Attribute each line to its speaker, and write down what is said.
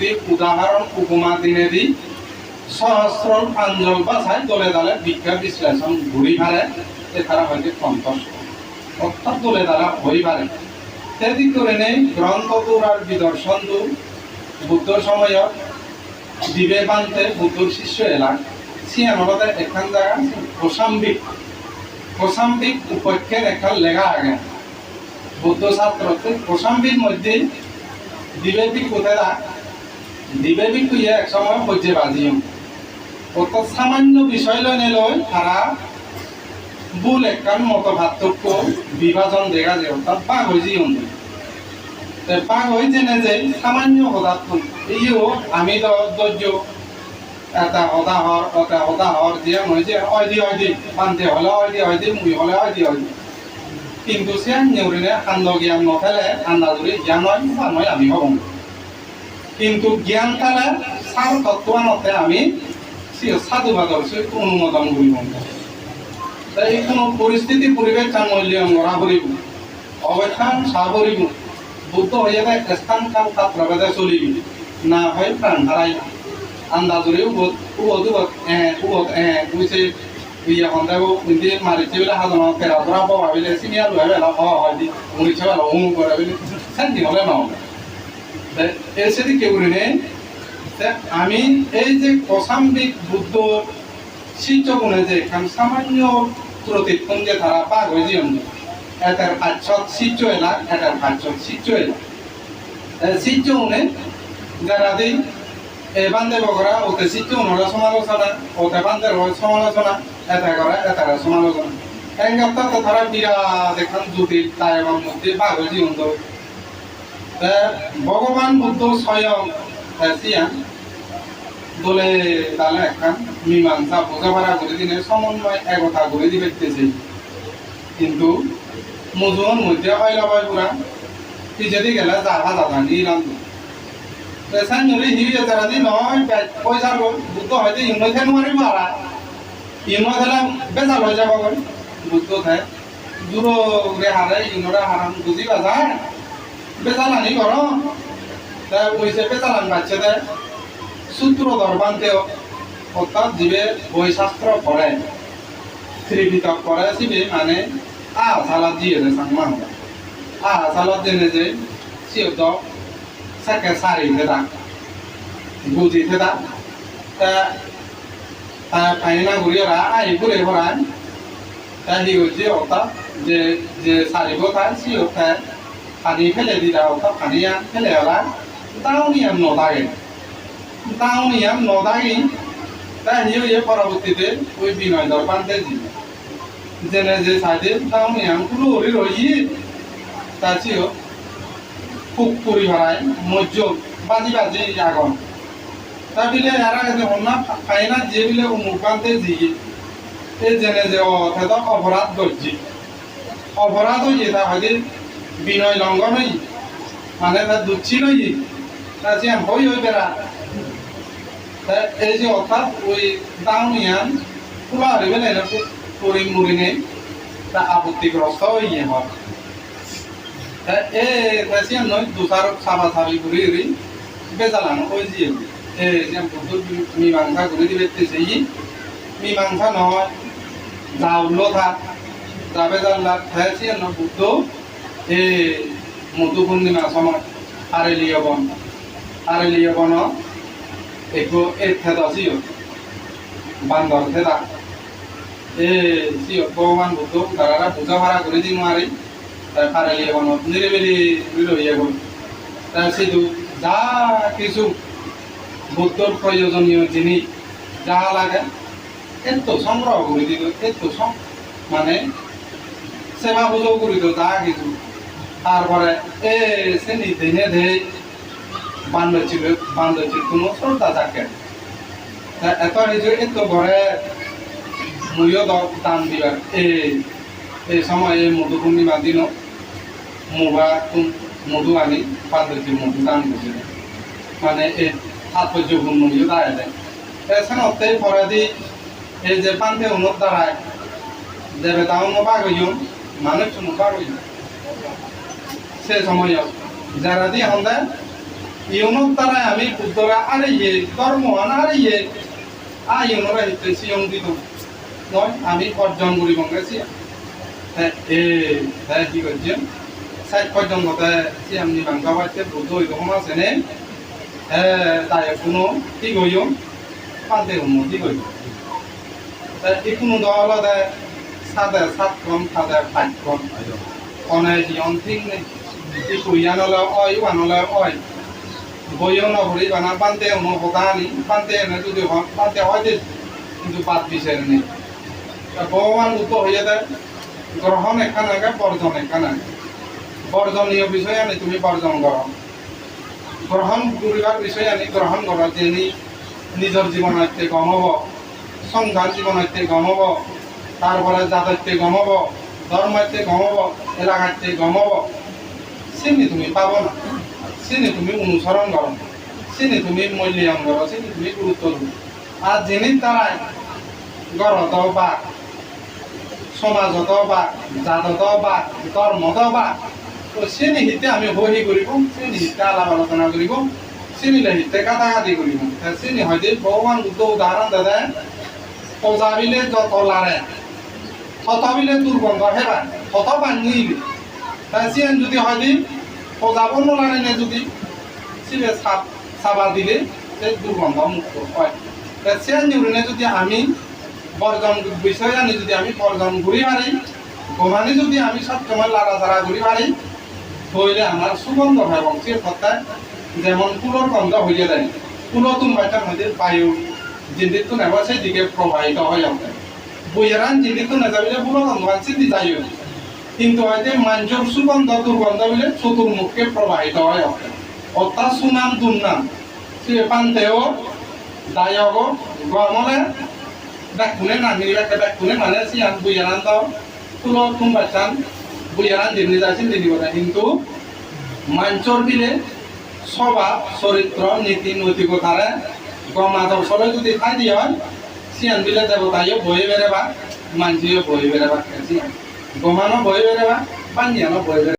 Speaker 1: যুক্তি উদাহরণ উপমা দিনে দি সহস্র প্রাঞ্জল বাছাই দলে দলে বিজ্ঞান বিশ্লেষণ ঘুরি ভারে এছাড়া হয়তো সন্তোষ অর্থাৎ দলে দলে হই পারে তেদি করে নেই গ্রন্থদূর আর বিদর্শনদু বুদ্ধ সময়ত বিবেকান্তে বুদ্ধর শিষ্য এলাক। সিয়ানলতে এখান জায়গা কোসাম্বিক কোসাম্বিক উপক্ষের একটা লেখা আগে। বুদ্ধ ছাত্রতে কোসাম্বির মধ্যে বিবেকী কোথায় বিবেকী তুইয়ে এক সময় হজ্জে বাজিও অত সামান্য বিষয় লয় লয় তারা ভুল একখান মত পার্থক্য বিভাজন দেখা যায় অর্থাৎ বাঘ হয়ে যাই বাঘ হয়ে জেনে যে সামান্য পদার্থ এইও আমি ধৈর্য এটা হদাহর এটা হদাহর যে নয় যে হয় দি হয় দি পান্তে হলে হয় দি হয় দি মুই হলে হয় দি হয় দি কিন্তু সে নেউরিনে কান্দ জ্ঞান নথেলে আন্দাজুরি জ্ঞান হয়, বা নয় আমি হব কিন্তু জ্ঞান তারা সার তত্ত্বানতে আমি সাধুবাদর সে অনুমোদন করিব তাই কোনো পরিস্থিতি, পরিবেশ চান মূল্যায়ন করা করিব অবস্থান চা করিব বুদ্ধ হয়ে যায়, স্থান কাল তাত্রা বেদে চলিবি না হয় প্রাণ হারাই আন্দাজুরি মারিছে বলে হাজনা পেরা ধরা পাওয়া বলে হয়ে বেলা হওয়া হয় দি মুড়িছে বেলা উম করে বলে শান্তি হলে না এর সাথে আমি এই যে কসাম্বিক বুদ্ধ শিক্ষগুণে যে এখান সামান্য যে ধারা পাক হয়ে যে এটার পাঁচশত শিষ্য এলাক, এটার শিষ্য এলাক। শিষ্য উনে যারা দিই এ বান্ধে বকরা ওতে উনরা সমালোচনা, ওতে বান্ধের সমালোচনা এটা করা এটার সমালোচনা। তো তারা বিরাট এখান জটিল তাই আমার মধ্যে পাক হয়ে জীবন ভগবান বুদ্ধ স্বয়ং সিয়ান দলে তালে একখান মীমাংসা, বোঝাপড়া করে দিনে সমন্বয় একতা করে দিবেছে কিন্তু মজুন মধ্যে হইলা বয় পুরা পিছাদি গেলে জাহা দাদা নিরাম পেশান নলি হিরে তারা দি নয় পয়সা বুদ্ধ হয়তো ইময় খেয়ে মারি ইময় খেলে বেজাল হয়ে যাব বুদ্ধ খায় দূর হারে ইনরা হারাম বুঝি বাজার। বেজালানি কর। তা পয়সা বেজালান বাচ্চা দেয় সূত্র দরবান্তেও অর্থাৎ জীবে বৈশাস্ত্র পড়ে। ত্রিপিটক পড়ে শিবে মানে আ সালাদ দিয়ে যে সাংমা হবে। আ সালাদ জেনে যে সিও তো সাকে সারি থেদা বুঝি থেদা তা ফাইনা ঘুরিয়ে আই ঘুরে ভরায়। তা হি হচ্ছে অর্থাৎ যে যে সারিব তাই সিও তাই পানি ফেলে দিলা অর্থাৎ পানি ফেলে ওরা তাও নিয়ম নদাগে তাও নিয়ম নদাগি তা হিও ইয়ে পরবর্তীতে ওই বিনয় দরবারতে দিল জেনে যে সাইডে তাও নিয়ম কুলো ওরি রই তা ছিল খুব পরি ভাড়ায় মজ্জ বাজি বাজি আগন তা বিলে এরা গেছে অন্য পাই না যে বিলে মুখান্তে জিয়ে এই জেনে যে থেতো অপরাধ গজ্জি অপরাধ হইয়ে তা হয়তো বিনয় লঙ্ঘন হই মানে তা দুচ্ছি নই তা যে হই হই বেড়া এই যে অর্থাৎ ওই দাউনিয়ান পুরা হারিবে না এটা পরি মুড়ি নেই, তা আপত্তিগ্রস্ত হইয়ে তা এ নয় দুসার সাবা সাবি ঘুরি ঘুরি বেজালানো ওই যে যে মীমাংসা ঘুরি দিবে মীমাংসা নয় যাওলো থাক যাবে জানলা নয়, বুদ্ধ এ মধু পূর্ণিমা সময় আরেলিয় বন আরেলিয় বন একো এ থেদা সিও বান্দর থেদা। এ সিও ভগবান বুদ্ধ তারা পূজা ভাড়া করে দিন মারি তাই আরেলিয় বন নিরিবিলি রইয়া গল তাই সিধু যা কিছু বুদ্ধর প্রয়োজনীয় জিনিস, যা লাগে এত সংগ্রহ করে দিল এত মানে সেবা পুজো করে দিল, যা কিছু। তারপরে, এ শ্রেণি দিনে দেয় বান্ধবীর বান্ধবীর কোনো শ্রদ্ধা থাকে। এত নিজে এত ঘরে মূল্য দান দিবার এই এই সময় এই মধু পূর্ণিমা দিন মুগা মধু আনি বান্ধবীর মধু দান করছিল মানে এই তাৎপর্যপূর্ণ মূল্য দাঁড়ায় দেয় এছাড়া পরে দি এই যে পান্তে উন্নত দাঁড়ায় দেবে তাও গইম মানুষ গইম সে সময় যারা দিয়ে আমাদের ইউনোর দ্বারা আমি বুদ্ধরা আরে ইয়ে ধর্মহান আরে ইয়ে আ ইউনোরা হিতে সিয়ং দিত। নয় আমি অর্জন করি গঙ্গেছি এ তাই কি করছে সাইড পর্যন্ত তাই সিয়ামনি বাংলা বাচ্চা বুদ্ধ হইতে কম আছে নে? হ্যাঁ তাই কোনো, কি কইও পাতে উন্নতি কই তাই কোনো দল তাই সাদা সাত কম, সাদা পাঁচ কম। অনেক অন্তিম নেই। ইকু ইয়ানলে অয় ওয়ানলে অয় বইও না ভরি বানা পান্তে উনো হতানি পান্তে না যদি পান্তে হয় যে কিন্তু বাদ নেই তা ভগবান উত্তর হয়ে যায় গ্রহণ এখান আগে বর্জন এখান আগে বর্জনীয় বিষয় আনি তুমি বর্জন করো গ্রহণ করিবার বিষয় আনি গ্রহণ করো যে নিজের গম হব সংসার জীবনাইতে গম হব তারপরে জাতইতে গম হব গম হব এলাকাতে গম চিনি তুমি পাব না চিনি তুমি অনুসরণ করো চিনি তুমি মূল্যায়ন করো চিনি তুমি গুরুত্ব দিও আর যিনি তারাই গড়ত বা সমাজত বা জাতত বা ধর্মত বা তো চিনি হিতে আমি বহি কৰিব চিনি হিতে আলাপ আলোচনা কৰিব চিনিলে হিতে কাটাকাটি কৰিব চিনি হয়তো ভগৱান বুদ্ধ উদাহৰণ দাদা পজাবিলে যত লাৰে থতবিলে দুর্গন্ধ হেবা থত ভাঙিবি তা সিয়ান যদি হয়তো পজাব নে যদি সিবে সাপ সাবা দিলে সে দুর্গন্ধ মুক্ত হয়। তা সিয়ান নিউরিনে যদি আমি বর্জন বিষয় আনি যদি আমি বর্জন ঘুরি পারি গোমানি যদি আমি সবসময় লাড়া চাড়া ঘুরি পারি হইলে আমার সুগন্ধ হয় বংশের কথায় যেমন ফুলর গন্ধ যায় ফুলও তুমবাইটার মধ্যে বায়ু যেদিকে সেই দিকে প্রবাহিত হয়ে যাবে বইয়েরান যেদিকে না যাবে ফুলর গন্ধ আছে দি যাই কিন্তু হয়তো মাঞ্জর সুগন্ধ দুর্গন্ধ বলে চতুর্মুখে প্রবাহিত হয় অর্থাৎ। সুনাম, দুর্নাম। সে পান্তেও দায়গ, গমলে বেকুনে নামিলে একটা বেকুনে মানে সিয়ান বইয়েরান তো ফুলর তুমবাইটান বইয়ারান যেমনি যাচ্ছেন দিদি কথা কিন্তু মাঞ্চর দিলে স্বভাব, চরিত্র, নীতি নৈতিকতারে গমাদর্শলে যদি খাই দিয়ে হয়, সিয়ান বিলে দেবতাইও বই বেড়েবা মানসিও বই বেড়েবা গমানো বই বেড়েবা পাঞ্জিয়ানো বই বেড়ে